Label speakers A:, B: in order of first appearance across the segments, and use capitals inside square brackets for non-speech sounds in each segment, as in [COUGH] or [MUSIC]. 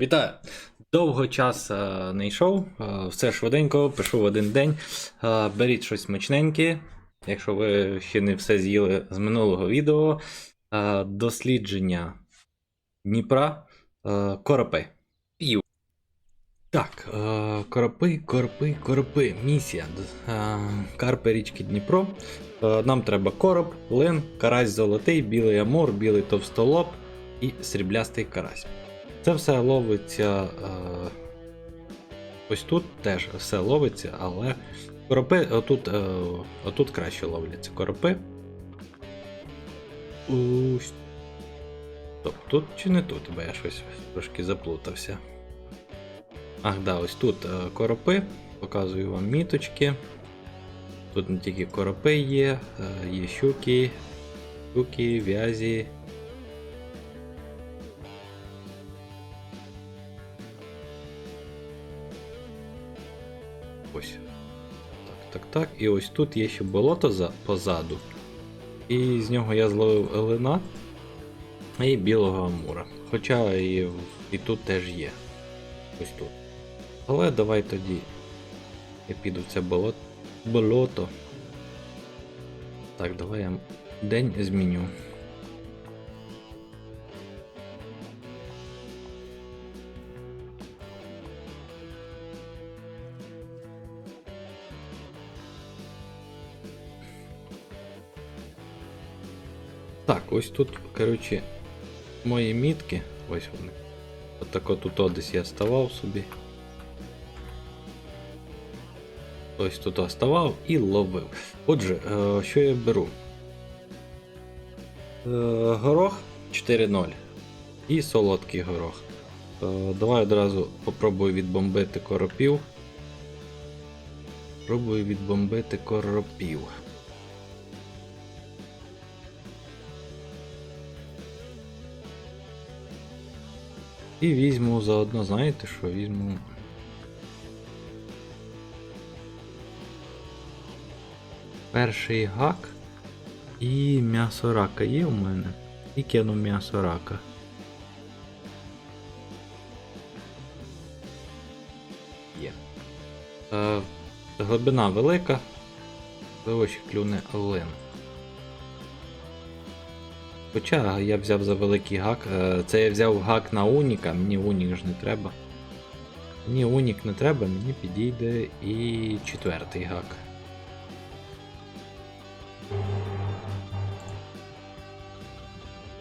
A: Вітаю! Довго час е, не йшов, е, все швиденько, пишу в один день. Е, беріть щось смачненьке, якщо ви ще не все з'їли з минулого відео. Дослідження Дніпра. Коропи. Так, коропи, коропи, коропи. Місія. Карпи річки Дніпро. Нам треба короб, лин, карась золотий, білий амур, білий товстолоб і сріблястий карась. Це все ловиться. Е, ось тут теж все ловиться, але коропи отут, е, отут краще ловляться коропи. Ось. Стоп, тут чи не тут, бо я щось трошки заплутався. Ах, да, ось тут е, коропи. Показую вам міточки. Тут не тільки коропи є, е, є щуки, щуки, в'язі. Так. І ось тут є ще болото за, позаду. І з нього я зловив елена і білого амура. Хоча і, і тут теж є. Ось тут. Але давай тоді я піду в це болото. болото. Так, давай я день зміню. Так, ось тут, коротше, мої мітки. Ось вони. Отако тут десь я ставав собі. Ось тут оставав і ловив. Отже, е, що я беру? Е, горох 4.0 і солодкий горох. Е, давай одразу попробую відбомбити коропів. Пробую відбомбити коропів. І візьму заодно, знаєте що, візьму. Перший гак і м'ясо рака є у мене. І кину м'ясо рака. Є. Е, глибина велика. Ще клюне олен. Хоча я взяв за великий гак. Е, Це я взяв гак на Уніка, мені Унік ж не треба. Мені Унік не треба, мені підійде і четвертий гак.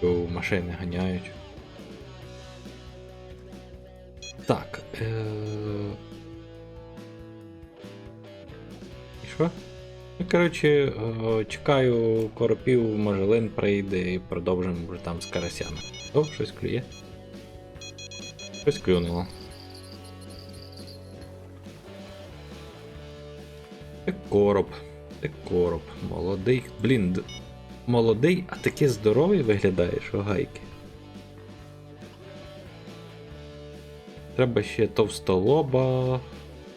A: О, машини ганяють. Так. Е... І що? Ну, коротше, е, чекаю коропів, може лин прийде і продовжимо вже там з карасями. О, щось клює. Щось клюнуло. Це короб. Це короб. Молодий. Блін, молодий, а такий здоровий виглядає, що гайки. Треба ще товстолоба.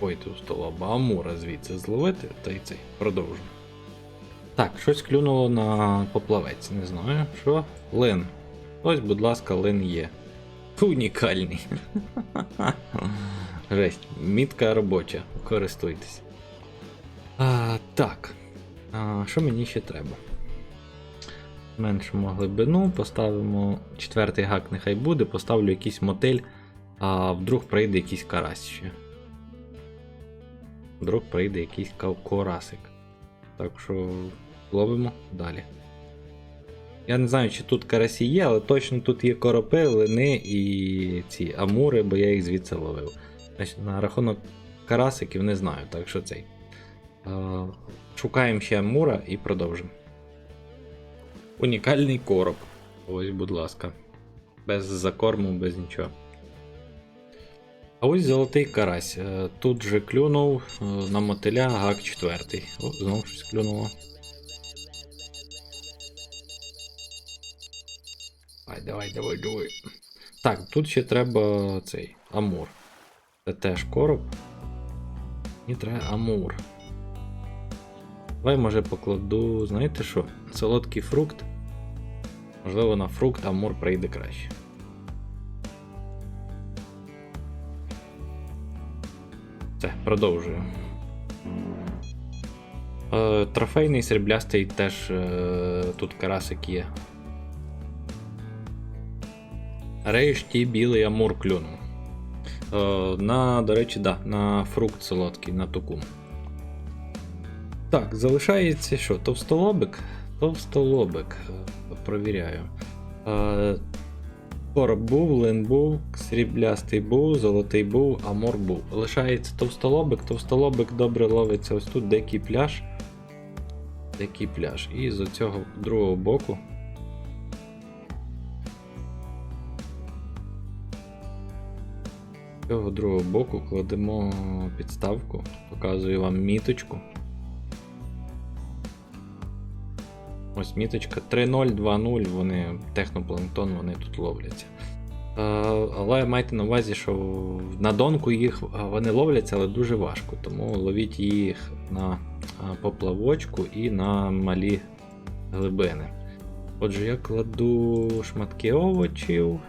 A: Ой, товстолоба, амура звідси зловити, та й цей продовжу. Так, щось клюнуло на поплавець, не знаю. Що? Лин. Ось, будь ласка, лин є. Унікальний. [LAUGHS] Жесть, мітка робоча, користуйтесь. Так. А, що мені ще треба? Зменшимо глибину, поставимо четвертий гак, нехай буде, поставлю якийсь мотель, а вдруг прийде якийсь карась ще. Вдруг прийде якийсь корасик. Так що ловимо далі. Я не знаю, чи тут карасі є, але точно тут є коропи, лини і ці амури, бо я їх звідси ловив. На рахунок карасиків не знаю, так що цей. Шукаємо ще амура і продовжимо. Унікальний короб. Ось, будь ласка. Без закорму, без нічого. Ось золотий карась. Е, Тут же клюнув е, на мотиля гак 4. О, знову щось клюнуло. Ай, давай, давай, давай. Так, тут ще треба цей амур. Це теж короб. І треба амур. Давай, може, покладу, знаєте що? Солодкий фрукт. Можливо, на фрукт амур прийде краще. Продовжую. Е, трофейний сріблястий теж е, тут карасик є. Рейшті білий амур клюнув. Е, на, до речі, да, на фрукт солодкий, на тукум. Так, залишається що? Товстолобик? Товстолобик. Е, Провіряю. Е, Короб був, лин був, сріблястий був, золотий був, амур був. Лишається товстолобик. Товстолобик добре ловиться ось тут дикий пляж. Дикий пляж. І з цього другого боку. З цього другого боку кладемо підставку, показую вам міточку. Ось міточка 3.0, 2.0, вони технопланктон, вони тут ловляться. Е, Але майте на увазі, що на донку їх е, вони ловляться, але дуже важко. Тому ловіть їх на е, поплавочку і на малі глибини. Отже, я кладу шматки овочів.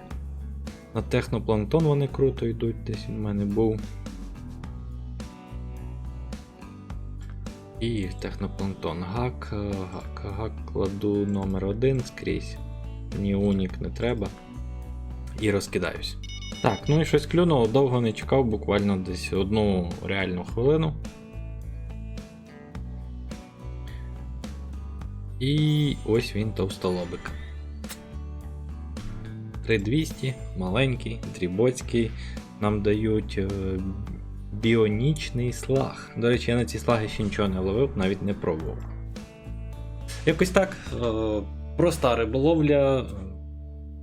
A: На технопланктон вони круто йдуть, десь в мене був. І технопланктон гак, гак, гак кладу номер один скрізь. Ні унік не треба. І розкидаюсь. Так, ну і щось клюнуло, довго не чекав, буквально десь одну реальну хвилину. І ось він товстолобик. 3200, маленький, дрібоцький. Нам дають е, біонічний слаг. До речі, я на ці слаги ще нічого не ловив, навіть не пробував. Якось так. Е, проста риболовля.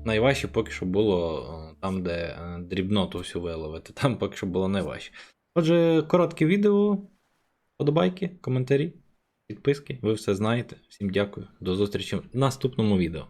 A: Найважче поки що було е, там, де е, дрібноту всю виловити. Там поки що було найважче. Отже, коротке відео. Подобайки, коментарі, підписки. Ви все знаєте. Всім дякую. До зустрічі в наступному відео.